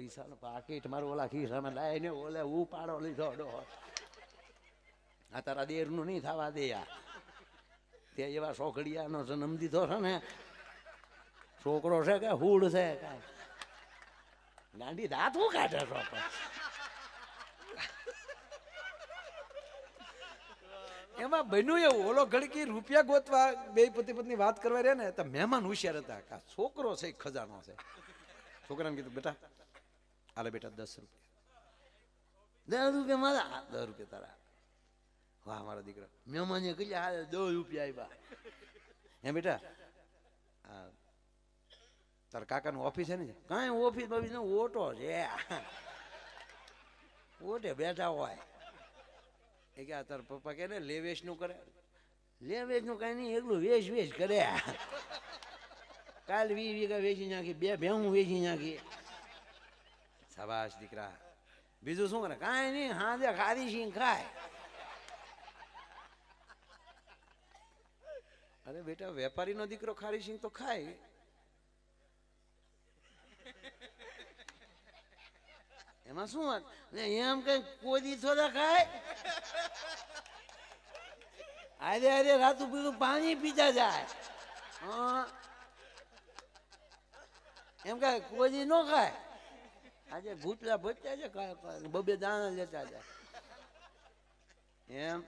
પૈસા પાકીટ, મારું ઓલા ખિસ્સામાં લાઈને ઓલે ઉપાડો લીધો ડોહો આ તારા દેરનું નહીં થવા દે આ. તે એવા સોકડિયાનો જન્મ દીધો છે ને. છોકરો છે કે હુડ છે ગાંડી દાંત હું કાઢે છો એમાં બન્યું એવું, ઓલો ઘડકી રૂપિયા ગોતવા બે પતિ પત્ની વાત કરવા રહ્યા ને, તો મહેમાન હોશિયાર હતા. છોકરો છે ખજાનો છે. છોકરાને કીધું, બેટા આલે બેટા દસ રૂપિયા. દસ રૂપિયા મારા હા, દસ રૂપિયા તારા. વાહ મારા દીકરા. મહેમાને કહી હા દસ રૂપિયા આવ્યા હે બેટા આ તારા કાકાનું ઓફિસ છે ને? કાંઈ ઓફિસ બફિસ નો ઓટો છે. ઓટે બેઠા હોય. એ કે તારા પપ્પા કે ને લે વેચનું કરે. લે વેચનું કાંઈ નહીં એકલું વેચ વેચ કરે. કાલ વી વીઘા વેચી નાખી બે ભેહું વેચી નાખી. શાબાશ દીકરા. બીજું શું કરે? કાંઈ નહીં, હાજે ખારી સિંહ ખાય. અરે બેટા, વેપારીનો દીકરો ખારી સિંગ તો ખાય. એમાં શું વાત? ને એમ કઈ કોઈ થોડા ખાય? આરે આરે રાતું પીતું પાણી પીતા જાય. એમ કોઈ નો ન ખાય? આજે ભૂતલા ભજતા છે બબે દાણા લેતા જાય એમ.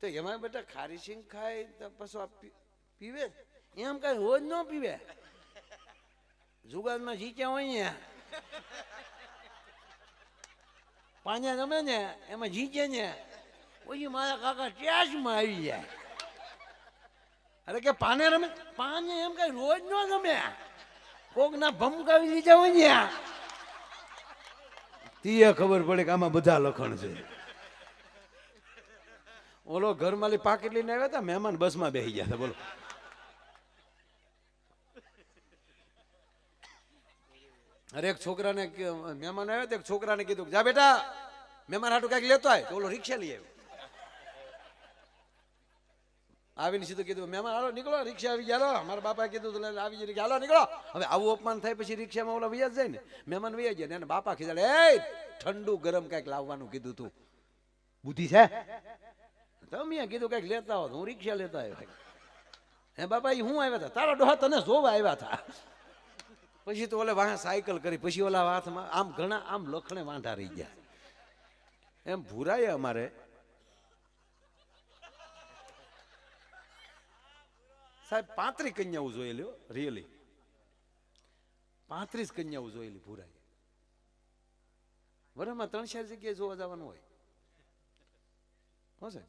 તો એમાં બેટા ખારી સિંગ ખાય, તો પછી પીવે? એમ કઈ રોજ ન પીવે. જુગારમાં જીત્યા હોય ને. પાંજા રમે ને, એમાં જીતે ને. પછી મારા કાકા ટ્યાસમાં આવી જાય. અરે કે પાને રમે? પાને એમ કઈ રોજ ન રમે. કોક ના ભમકાવી દીધા હોય ને. તીએ ખબર પડે કે આમાં બધા લખણ છે. ઓલો ઘરમાલી પાકીટ લઈને આવ્યા હતા, મહેમાન બસમાં બેસી ગયા હતા, બોલો. અરે એક છોકરાને મહેમાન આવ્યા તો એક છોકરાને કીધું જા બેટા, મહેમાન હાટું કાંઈક લેતો આય. ઓલો રિક્ષા લઈ આવ્યો. આવીને સીધું કીધું, મહેમાન, હાલો, નીકળો, રિક્ષા આવી ગયા મારા બાપાએ કીધું તો આવી જઈને હાલો, નીકળો. હવે આવું અપમાન થાય પછી રિક્ષામાં ઓલા વૈયા જાય ને, મહેમાન વૈયા જાય ને બાપા ખીજાડે એ ઠંડુ ગરમ કંઈક લાવવાનું કીધું તું. બુદ્ધિ છે? તમે કીધું કંઈક લેતા હો તો હું રિક્ષા લેતા આવ્યો. હે બાપા એ હું આવ્યા હતા? તારા ડોહા તને જોવા આવ્યા હતા. પછી તો ઓલે વાહ સાયકલ કરી, પછી ઓલા હાથમાં આમ ઘણા, આમ લખણે વાંધા રહી ગયા. એમ ભૂરાય અમારે. સાહેબ, પાંત્રીસ કન્યાઓ જોયેલી રિયલી પાંત્રીસ કન્યાઓ જોયેલી ભૂરાય. વરામાં ત્રણ ચાર જગ્યાએ જોવા જવાનું હોય. હશે?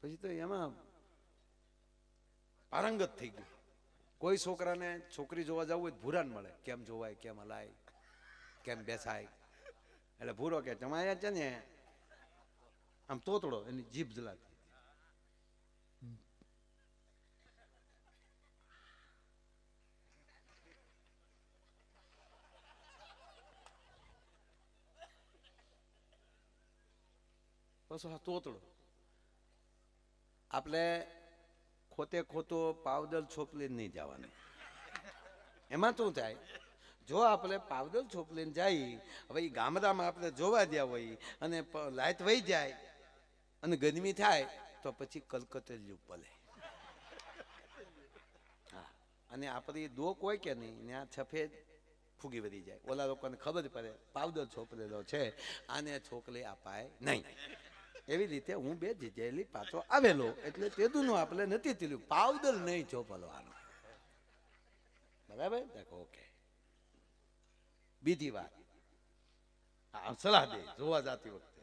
પછી તો એમાં પારંગત થઈ ગયું. કોઈ છોકરાને છોકરી જોવા જવું હોય ભૂરાન મળે. કેમ જોવાય, કેમ હલાય, કેમ બેસાય. એટલે ભૂરો કે, તમારે છે ને? આમ તોતડો, એની જીભ જલાતી. બસ આ તોતડો આપણે ખોતે ખોતો પાવડર છોપલીને નહીં જવાનું. એમાં શું થાય? જો આપણે પાવડર છોપલીને જઈએ હવે ગામડામાં આપણે જોવા ગયા હોય અને લાઈટ વહી જાય અને ગરમી થાય, તો પછી કલકત્તેલ્યું પલે હા. અને આપણી દોક હોય કે નહીં, ત્યાં સફેદ ફૂગી વધી જાય. ઓલા લોકોને ખબર પડે, પાવડર છોપલેલો છે, આને છોકલી અપાય નહીં. એવી રીતે હું બે જીજેલી પાછો આવેલો એટલે તેદુનું આપણે નથી થયેલું. પાવદર નહીં ચોપલવાનો. બરાબર? ઓકે. બીજી વાત. સલાહ દે. જોવા જતી વખતે.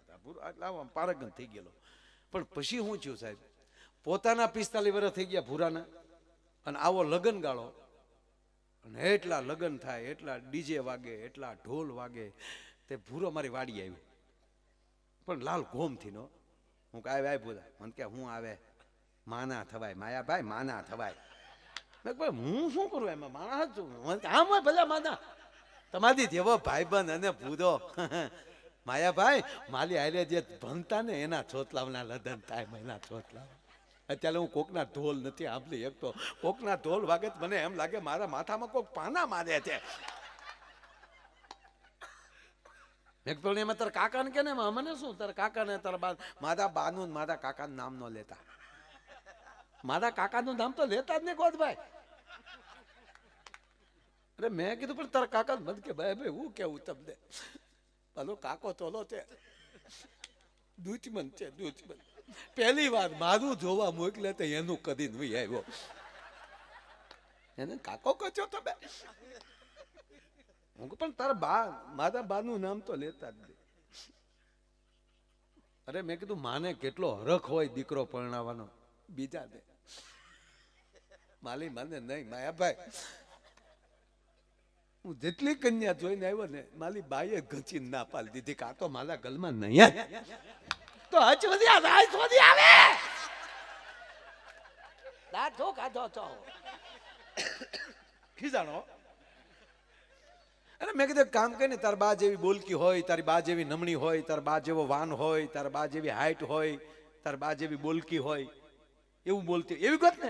પારગન થઈ ગયેલો. પણ પછી હું થયું સાહેબ? પોતાના પિસ્તાલીસ વર્ષ થઈ ગયા ભૂરાના. અને આવો લગન ગાળો અને એટલા લગન થાય, એટલા ડીજે વાગે, એટલા ઢોલ વાગે. તે ભૂરો મારી વાડી આવ્યો. પણ લાલ ગોમથી નો હું કે આવે ભૂરા મને કે હું આવે? માના થવાય, માયાભાઈ, માના થવાય. મેં ભાઈ, હું શું કરું એમાં? માણસ છું. આમ હોય ભલે માના. તમારી જેવો ભાઈબંધ અને ભૂરો માયાભાઈ, માલી હારે જે ભણતા ને એના છોતલાવના લદન થાય એના છોતલાવ અત્યારે હું કોકના ઢોલ નથી સાંભળી એક તો કોકના ઢોલ વાગે મને એમ લાગે મારા માથામાં કોક પાના મારે છે. મેં કીધું એમાં તારા કાકાને કે ને? મને શું? તારા કાકાને તારા બા મારા બાનું મારા કાકાનું નામ ન લેતા. મારા કાકાનું નામ તો લેતા જ નહીં ગોદભાઈ. અરે, મેં કીધું, પણ તારા કાકા મત કે ભાઈ ભાઈ, હું કેવું તમને? પાલો કાકો તોલો છે દુચમન છે દુચમન પહેલી વાર મારું જોવા મોકલે તો એનું કદી નહીં આવ્યો. એને કાકો કચો તમે? હું પણ તારા બા મારા બાનું નામ તો લેતા જ દે. અરે મેં કીધું માને કેટલો હરખ હોય દીકરો પરણાવવાનો. બીજા દે. માલી માને નહીં માયાભાઈ. હું જેટલી કન્યા જોઈને આવ્યો ને મારી બાઈએ ઘચીને ના પાડી દીધી કે આ તો મારા ગલમાં નહીં. તો હચ આ રાજ બધી આવે. દાંત જો કાઢો છો ખીજાણો. અરે મેં કીધું કામ કરીને તાર બા જેવી બોલકી હોય, તારી બા જેવી નમણી હોય, તાર બા જેવો વાન હોય, તાર બા જેવી હાઈટ હોય, તાર બા જેવી બોલકી હોય. એવું બોલતી એવી ગોત ને.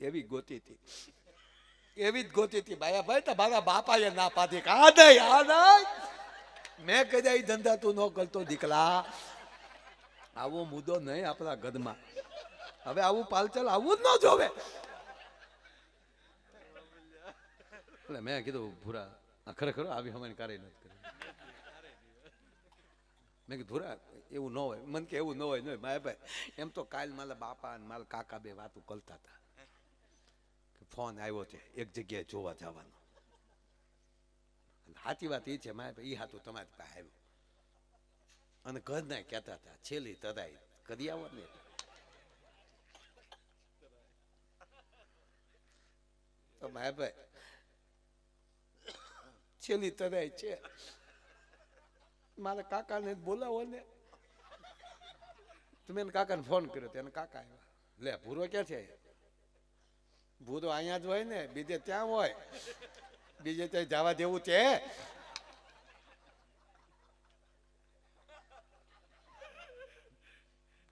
એવી ગોતી હતી. એવી જ ગોતી હતી. ભાઈ ભાઈ, તો મારા બાપાએ ના કે આ નહીં મેં કદાચ એ ધંધા તું ન કરતો, દીકલા. આવો મુદ્દો નહીં આપણા ગદમાં હવે આવું પાલચલ આવું જ ન જોવે. એટલે મેં કીધું, ભૂરા ખરેખર આવી હમણાં કાર્ય નથી કર્યું મેં કીધું, ધુરા, એવું ન હોય. મને કે, એવું ન હોય ન હોય. મારા ભાઈ, એમ તો કાલ મારા બાપા અને મારા કાકા બે વાતું કરતા હતા. કે ફોન આવ્યો છે, એક જગ્યાએ જોવા જવાનો. સાચી વાત એ છે, મારા ભાઈ એ હાથું તમારી પાસે આવ્યું. અને ઘરના કહેતા હતા, છેલ્લી તદાય કરી આવો ને. તો મારા ભાઈ છેલ્લી તરાય છે. મારા કાકાને બોલાવો ને. તમે એને કાકાને ફોન કર્યો. એને કાકા આવ્યા. લે, ભૂરો ક્યાં છે ભૂરો અહીંયા જ હોય ને, બીજે ત્યાં હોય. બીજે ત્યાં જવા દેવું છે.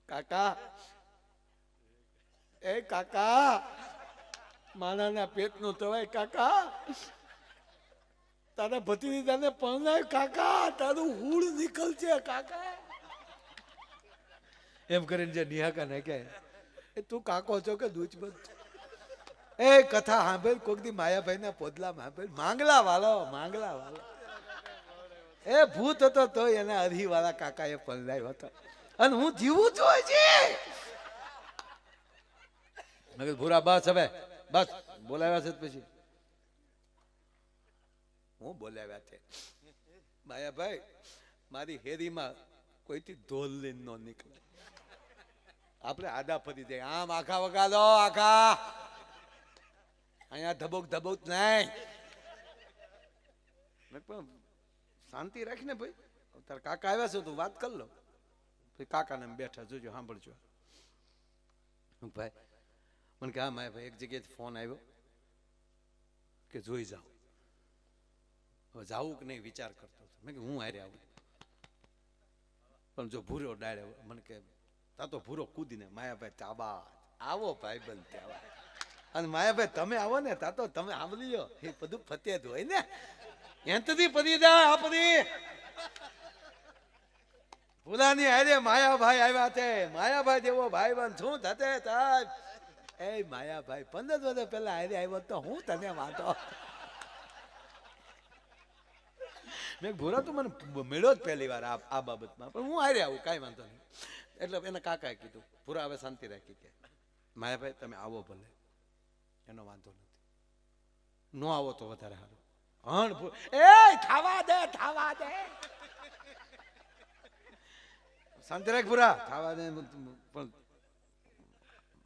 કાકા. એ કાકા. માણાના પેટનું તવાય કાકા. તારા ભત્રીજાને પરણાય કાકા, તારું હુળ નીકળશે કાકા. એમ કરીને જે નિહાકા નાખે એ તું કાકો છો કે દૂચ દૂધબંધ એ કથા સાંભળ, કોક દી માયાભાઈ ના પોદલા સાંભળ. માંગલા વાલો માંગલા વાલો એ ભૂત હતો, તો એને અધી વાળા કાકા એ પલડાયો હતો. અને હું જીવું છું હજી. મેં ભૂરા, બસ હવે, બસ, બોલાવ્યા છે પછી. હું બોલાવ્યા છે માયાભાઈ, મારી હેરીમાં કોઈથી ઢોલ લઈને ન નીકળે. આપણે આડા ફરી જાય આમ આખા વગાડો, આખા. અહીંયા ધબોક ધબોક નહીં. પણ શાંતિ રાખીને ભાઈ. તારા કાકા આવ્યા છે તું વાત કર લો. ભાઈ, કાકાને બેઠા જોજો, સાંભળજો. ભાઈ, મને કે, હા માય ભાઈ એક જગ્યાએથી ફોન આવ્યો કે જોઈ જાઓ. હવે જાવું કે નહીં વિચાર કરતો હતો. મેં કે હું હારે આવું. પણ જો ભૂરો ડાળે, મને કે તા તો ભૂરો કૂદીને માયાભાઈ તાબા આવો ભાઈ બંધ ત્યાં અને માયાભાઈ, તમે આવો ને તા તો તમે આંબલીઓ એ બધું ફતે હોય ને. એંતથી પડી જાય આ પડી ભૂલાની હારે માયાભાઈ આવ્યા છે. માયાભાઈ જેવો ભાઈ બંધ શું થતે થાય એ માયાભાઈ, પંદર વર્ષ પહેલા હારે આવ્યો તો હું તને વાંધો? મેં ભૂરા તો મને મળ્યો જ પહેલી વાર આ આ બાબતમાં. પણ હું હારે આવું, કાંઈ વાંધો નહીં. એટલે એના કાકાએ કીધું ભૂરા હવે શાંતિ રાખી કે. માયાભાઈ તમે આવો ભલે. એનો વાંધો નથી. ન આવો તો વધારે સારું. હણ એ થાવા દે થાવા દે. શાંતિ રાખ ભૂરા થાવા દે પણ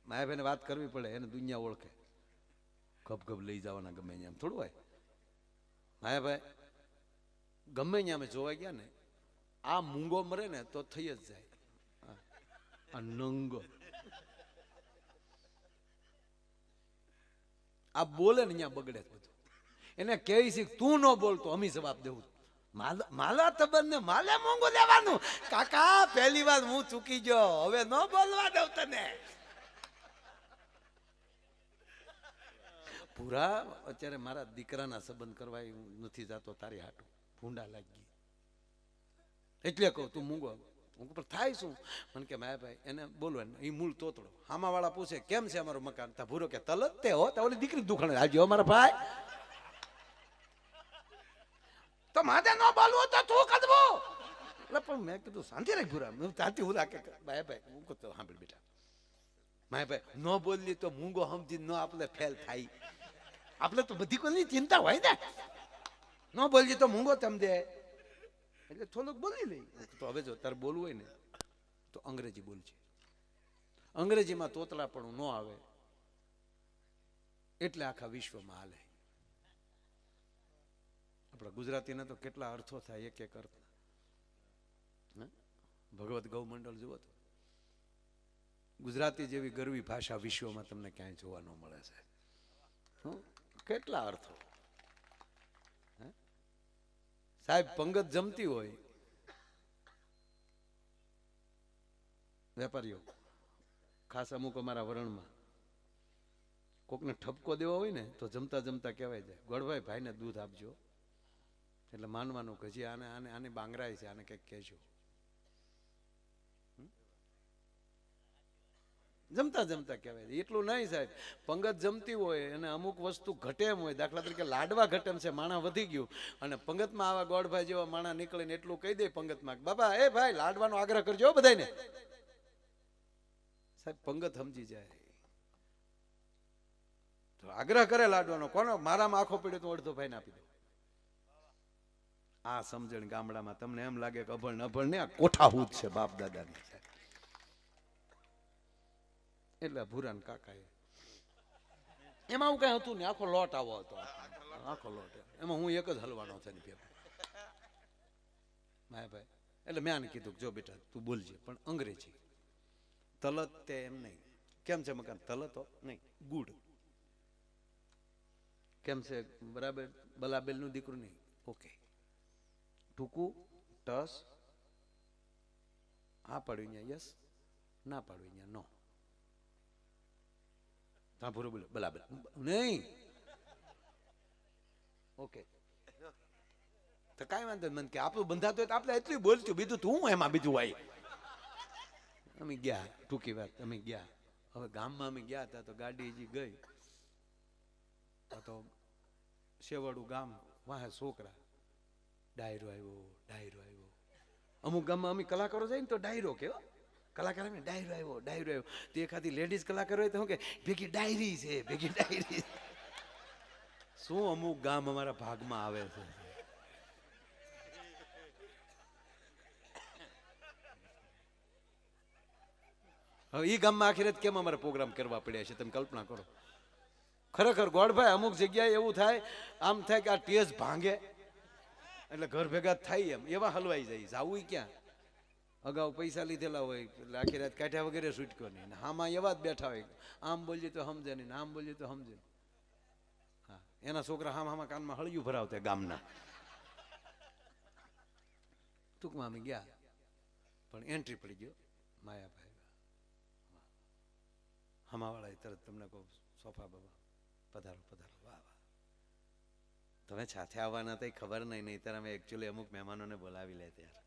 માયાભાઈને વાત કરવી પડે, એને દુનિયા ઓળખે. ગપ ગપ લઈ જવાના ગમે એમ, થોડું હોય. માયાભાઈ ગમે ત્યાં અમે જોવા ગયા ને, આ મૂંગો મરે ને તો થઈ જ જાય. આ નંગો. આ બોલે ને અહીંયા બગડે બધું. એને કહે છે, તું ન બોલતો અમે જવાબ દેવું. માલા તબન માલે મોંઘું લેવાનું કાકા, પહેલી વાર હું ચૂકી ગયો, હવે ન બોલવા દઉં તને. પૂરા, અત્યારે મારા દીકરાના સંબંધ કરવા હું નથી જાતો, તારી હાટું. ભૂંડા લાગી. એટલે કહું, તું મૂંગો હું પણ થાય શું? મને કે, માયા ભાઈ, એને બોલવાનું એ મૂળ તોતડો. હામાવાળા પૂછે, કેમ છે અમારું મકાન? તા ભૂરો કે, તલત તે હો. ઓલી દીકરી દુખાણે આવજો અમારા ભાઈ. તો માથે ન બોલવું તો તું કદવો. એટલે પણ મેં કીધું, શાંતિ રાખ ભૂરા. હું તાતી હું રાખે માયા ભાઈ, હું કહું સાંભળ બેટા. માય ભાઈ, ન બોલી તો મૂંગો સમજી ન આપણે ફેલ થાય. આપણે તો બધી કોઈની ચિંતા હોય ને. ન બોલજે તો મૂંગો તમ દે. એટલે થોડુંક બોલી લઈ. તો હવે જો તારે બોલવું હોય ને, તો અંગ્રેજી બોલજે. અંગ્રેજીમાં તોતલાપણું ન આવે. એટલે આખા વિશ્વમાં હાલે. આપણા ગુજરાતીના તો કેટલા અર્થો થાય એક એક અર્થ? ભગવત ગૌમંડળ જુઓ તો. ગુજરાતી જેવી ગરવી ભાષા વિશ્વમાં તમને ક્યાંય જોવા ન મળે છે? કેટલા અર્થો? સાહેબ, પંગત જમતી હોય. વેપારીઓ, ખાસ અમુક અમારા વરણમાં. કોકને ઠપકો દેવો હોય ને, તો જમતા જમતા કહેવાય જાય. ગોળભાઈ, ભાઈને દૂધ આપજો. એટલે માનવાનું કે જે આને આને આને બાંગરાય છે, આને કંઈક કહેજો. જમતા જમતા કહેવાય. એટલું નહીં સાહેબ. પંગત જમતી હોય અને અમુક વસ્તુ ઘટે એમ હોય. દાખલા તરીકે લાડવા ઘટે એમ છે, માણા વધી ગયું. અને પંગતમાં આવા ગોળભાઈ જેવા માણા નીકળીને એટલું કહી દે પંગતમાં બાબા, એ ભાઈ, લાડવાનો આગ્રહ કરજો બધાને સાહેબ, પંગત સમજી જાય. તો આગ્રહ કરે લાડવાનો. કોનો? મારામાં આખો પીડ્યો તો અડધો ભાઈને આપી દો આ સમજણ ગામડામાં તમને એમ લાગે કે અભણ ને અભણ ને આ કોઠા હૂત છે બાપ દાદાની. એટલે ભૂરાન કાકાએ. એમાં હું કઈ હતું ને આખો લોટ આવો હતો. આખો લોટ. એમાં હું એક જ હલવાનો થઈને ભેગો માય ભાઈ, એટલે મેં આને કીધું જો બેટા, તું બોલજે, પણ અંગ્રેજી. તલત તે એમ નહીં. કેમ છે મકાન? તલતો નહીં. ગુડ. કેમ છે? બરાબર? બલાબેલનું દીકરું નહીં. ઓકે. ટૂંકું ટસ. હા પાડ્યું યસ. ના પાડ્યું નો. પૂરું બોલો બરાબર નહીં ઓકે તો કાંઈ વાંધો મને કે આપણું બંધાતું હોય તો આપણે એટલું બોલતું બીજું તું એમાં બીજું હોય? અમે ગયા, ટૂંકી વાત, અમે ગયા. હવે ગામમાં અમે ગયા હતા તો ગાડી ગઈ. તો શેવાડું ગામ, વાહે છોકરા. ડાયરો આવ્યો ડાયરો આવ્યો. અમુક ગામમાં અમે કલાકારો જાય ને તો ડાયરો કેવો કલાકાર એમ ડાયરો આવ્યો ડાયરો આવ્યો. તો એખાદી લેડીઝ કલાકાર હોય તો શું કે, ભેગી ડાયરી છે, ભેગી ડાયરી શું અમુક ગામ અમારા ભાગમાં આવે છે? હવે એ ગામમાં આખી રાત કેમ અમારે પ્રોગ્રામ કરવા પડ્યા છે? તમે કલ્પના કરો. ખરેખર ગોળભાઈ અમુક જગ્યાએ એવું થાય, આમ થાય કે આ ટેસ ભાંગે, એટલે ઘર ભેગા થાય એમ, એવા હલવાઈ જાય જાવું ક્યાં? અગાઉ પૈસા લીધેલા હોય, એટલે આખી રાત કાઢ્યા વગેરે છૂટકો નહીં. આમાં એવા જ બેઠા હોય, આમ બોલીએ તો સમજે નહીં આમ બોલીએ તો સમજે હા, એના છોકરા હામ હામાં કાનમાં હળિયું ભરાવતા ગામના. ટૂંકમાં અમે ગયા, પણ એન્ટ્રી પડી ગયો, માયાભાઈ. હમાવાળાએ તરત તમને કહું, સોફા બાબા, પધારો પધારો, વાહ વાહ. તમે સાથે આવવાના તો ખબર નહીં નહીં ત્યારે અમે એકચ્યુઅલી અમુક મહેમાનોને બોલાવી લે ત્યારે.